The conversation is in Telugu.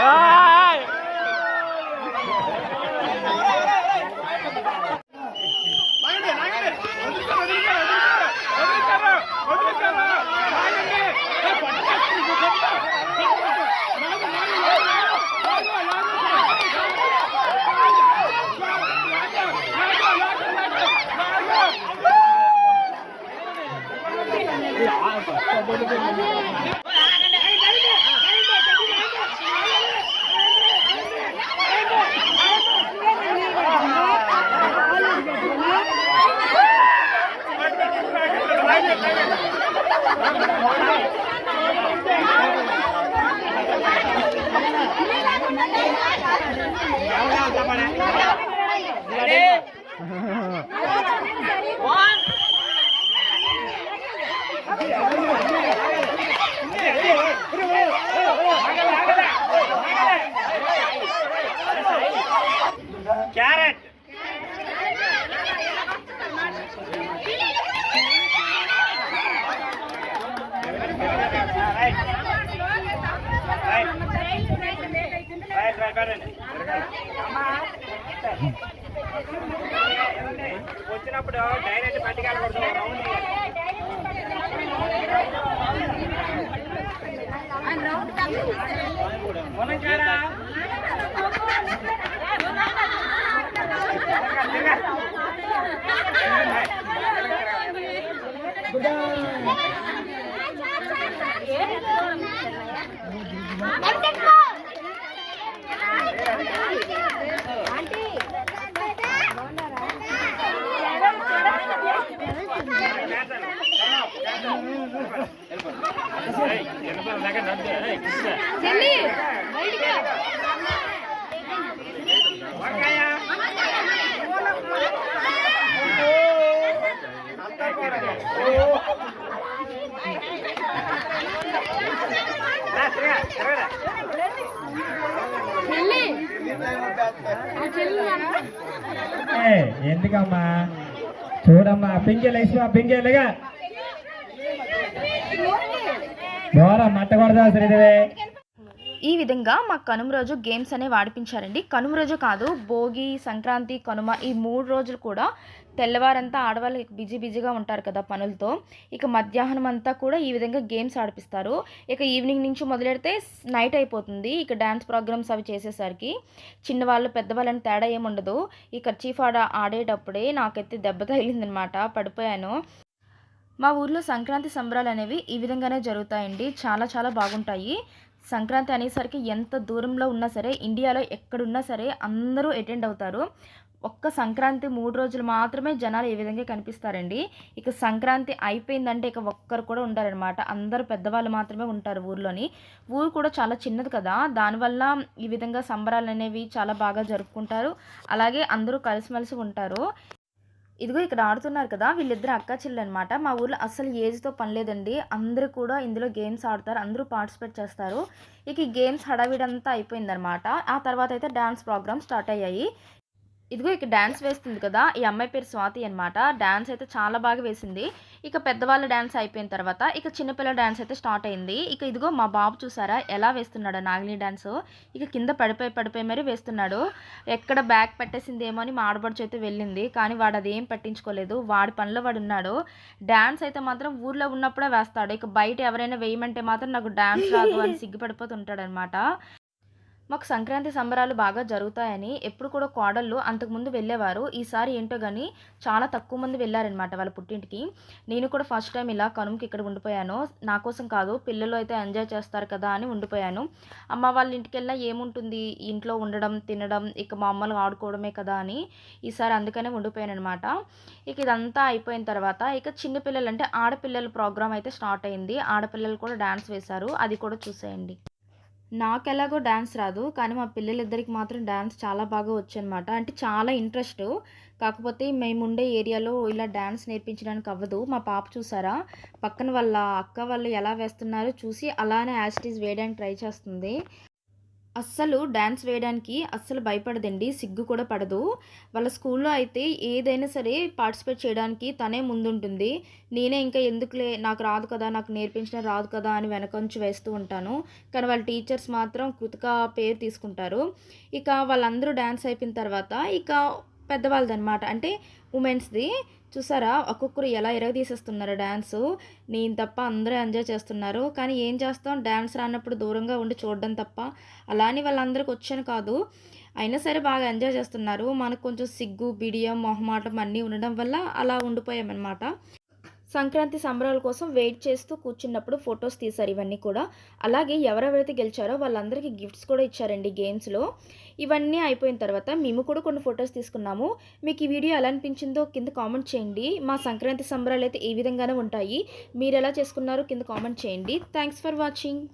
Ah! వచ్చినప్పుడు డైరెక్ట్ పట్టుకెళ్ళకూడదు రౌండ్ మునక్కాడ ఎందుకమ్మా? చూడమ్మా పింకెలు వేసి పింకెలుగా శ్రీదేవి ఈ విధంగా మా కనుమ రోజు గేమ్స్ అనేవి ఆడిపించారండి. కనుమ రోజు కాదు భోగి సంక్రాంతి కనుమ ఈ మూడు రోజులు కూడా తెల్లవారంతా ఆడవాళ్ళు బిజీ బిజీగా ఉంటారు కదా పనులతో. ఇక మధ్యాహ్నం అంతా కూడా ఈ విధంగా గేమ్స్ ఆడిపిస్తారు. ఇక ఈవినింగ్ నుంచి మొదలెడితే నైట్ అయిపోతుంది. ఇక డ్యాన్స్ ప్రోగ్రామ్స్ అవి చేసేసరికి చిన్నవాళ్ళు పెద్దవాళ్ళని తేడా ఏముండదు. ఈ కర్చీఫ్ ఆడ ఆడేటప్పుడే నాకైతే దెబ్బ తగిలిందనమాట. పడిపోయాను. మా ఊర్లో సంక్రాంతి సంబరాలు అనేవి ఈ విధంగానే జరుగుతాయండి. చాలా చాలా బాగుంటాయి. సంక్రాంతి అనేసరికి ఎంత దూరంలో ఉన్నా సరే ఇండియాలో ఎక్కడున్నా సరే అందరూ అటెండ్ అవుతారు. ఒక్క సంక్రాంతి మూడు రోజులు మాత్రమే జనాలు ఈ విధంగా కనిపిస్తారండి? ఇక సంక్రాంతి అయిపోయిందంటే ఇక ఒక్కరు కూడా ఉంటారనమాట అందరూ పెద్దవాళ్ళు మాత్రమే ఉంటారు ఊర్లోని. ఊరు కూడా చాలా చిన్నది కదా. దానివల్ల ఈ విధంగా సంబరాలు అనేవి చాలా బాగా జరుపుకుంటారు. అలాగే అందరూ కలిసిమెలిసి ఉంటారు. ఇదిగో ఇక్కడ ఆడుతున్నారు కదా వీళ్ళిద్దరు అక్క చెల్లెలు అనమాట మా ఊర్లో అస్సలు ఏజ్తో పని లేదండి. అందరూ కూడా ఇందులో గేమ్స్ ఆడతారు అందరూ పార్టిసిపేట్ చేస్తారు. ఇక ఈ గేమ్స్ హడావిడంతా అయిపోయిందనమాట ఆ తర్వాత అయితే డ్యాన్స్ ప్రోగ్రామ్ స్టార్ట్ అయ్యాయి. ఇదిగో ఇక డ్యాన్స్ వేస్తుంది కదా ఈ అమ్మాయి పేరు స్వాతి అనమాట డ్యాన్స్ అయితే చాలా బాగా వేసింది. ఇక పెద్దవాళ్ళ డ్యాన్స్ అయిపోయిన తర్వాత ఇక చిన్నపిల్లల డ్యాన్స్ అయితే స్టార్ట్ అయింది. ఇక ఇదిగో మా బాబు చూసారా ఎలా వేస్తున్నాడు నాగిని డ్యాన్స్ ఇక కింద పడిపోయి పడిపోయి మరీ వేస్తున్నాడు. ఎక్కడ బ్యాగ్ పెట్టేసిందేమో అని మా ఆడబడుచు అయితే వెళ్ళింది. కానీ వాడు అదేం పట్టించుకోలేదు. వాడి పనిలో వాడు ఉన్నాడు. డ్యాన్స్ అయితే మాత్రం ఊర్లో ఉన్నప్పుడే వేస్తాడు. ఇక బయట ఎవరైనా వేయమంటే మాత్రం నాకు డ్యాన్స్ రాదు అని సిగ్గుపడిపోతుంటాడు అనమాట మాకు సంక్రాంతి సంబరాలు బాగా జరుగుతాయని ఎప్పుడు కూడా కోడళ్ళు అంతకుముందు వెళ్ళేవారు. ఈసారి ఏంటో కానీ చాలా తక్కువ మంది వెళ్ళారనమాట వాళ్ళ పుట్టింటికి. నేను కూడా ఫస్ట్ టైం ఇలా కనుమకి ఇక్కడ ఉండిపోయాను. నా కోసం కాదు పిల్లలు అయితే ఎంజాయ్ చేస్తారు కదా అని ఉండిపోయాను. అమ్మ వాళ్ళ ఇంటికి వెళ్ళినా ఏముంటుంది? ఇంట్లో ఉండడం తినడం ఇక మామూలుగా ఆడుకోవడమే కదా అని ఈసారి అందుకనే ఉండిపోయాను అనమాట ఇక ఇదంతా అయిపోయిన తర్వాత ఇక చిన్నపిల్లలు అంటే ఆడపిల్లల ప్రోగ్రామ్ అయితే స్టార్ట్ అయింది. ఆడపిల్లలు కూడా డ్యాన్స్ వేశారు. అది కూడా చూసేయండి. నాకు ఎలాగో డ్యాన్స్ రాదు కానీ మా పిల్లలిద్దరికి మాత్రం డ్యాన్స్ చాలా బాగా వచ్చనమాట అంటే చాలా ఇంట్రెస్ట్. కాకపోతే మేము ఉండే ఏరియాలో ఇలా డ్యాన్స్ నేర్పించడానికి అవ్వదు. మా పాప చూసారా? పక్కన వాళ్ళ అక్క వాళ్ళు ఎలా వేస్తున్నారో చూసి అలానే యాసిటీస్ వేయడానికి ట్రై చేస్తుంది. అస్సలు డ్యాన్స్ వేయడానికి అస్సలు భయపడదండి సిగ్గు కూడా పడదు. వాళ్ళ స్కూల్లో అయితే ఏదైనా సరే పార్టిసిపేట్ చేయడానికి తనే ముందుంటుంది. నేనే ఇంకా ఎందుకులే నాకు రాదు కదా నాకు నేర్పించిన రాదు కదా అని వెనకంచి వేస్తూ ఉంటాను. కానీ వాళ్ళ టీచర్స్ మాత్రం కృతిక పేరు తీసుకుంటారు. ఇక వాళ్ళందరూ డ్యాన్స్ అయిపోయిన తర్వాత ఇక పెద్దవాళ్ళది అనమాట అంటే ఉమెన్స్ది చూసారా? ఒక్కొక్కరు ఎలా తీసేస్తున్నారు డ్యాన్సు నేను తప్ప అందరూ ఎంజాయ్ చేస్తున్నారు. కానీ ఏం చేస్తాం? డ్యాన్స్ రానప్పుడు దూరంగా ఉండి చూడడం తప్ప. అలా అని వాళ్ళందరికి వచ్చాను కాదు. అయినా సరే బాగా ఎంజాయ్ చేస్తున్నారు. మనకు కొంచెం సిగ్గు బిడియం మొహమాటం అన్నీ ఉండడం వల్ల అలా ఉండిపోయామన్నమాట. సంక్రాంతి సంబరాల కోసం వెయిట్ చేస్తూ కూర్చున్నప్పుడు ఫొటోస్ తీశారు ఇవన్నీ కూడా. అలాగే ఎవరెవరైతే గెలిచారో వాళ్ళందరికీ గిఫ్ట్స్ కూడా ఇచ్చారండి గేమ్స్లో ఇవన్నీ అయిపోయిన తర్వాత మేము కూడా కొన్ని ఫొటోస్ తీసుకున్నాము. మీకు ఈ వీడియో ఎలా అనిపించిందో కింద కామెంట్ చేయండి. మా సంక్రాంతి సంబరాలు అయితే ఈ విధంగానే ఉంటాయి. మీరు ఎలా చేసుకున్నారో కింద కామెంట్ చేయండి. Thanks for watching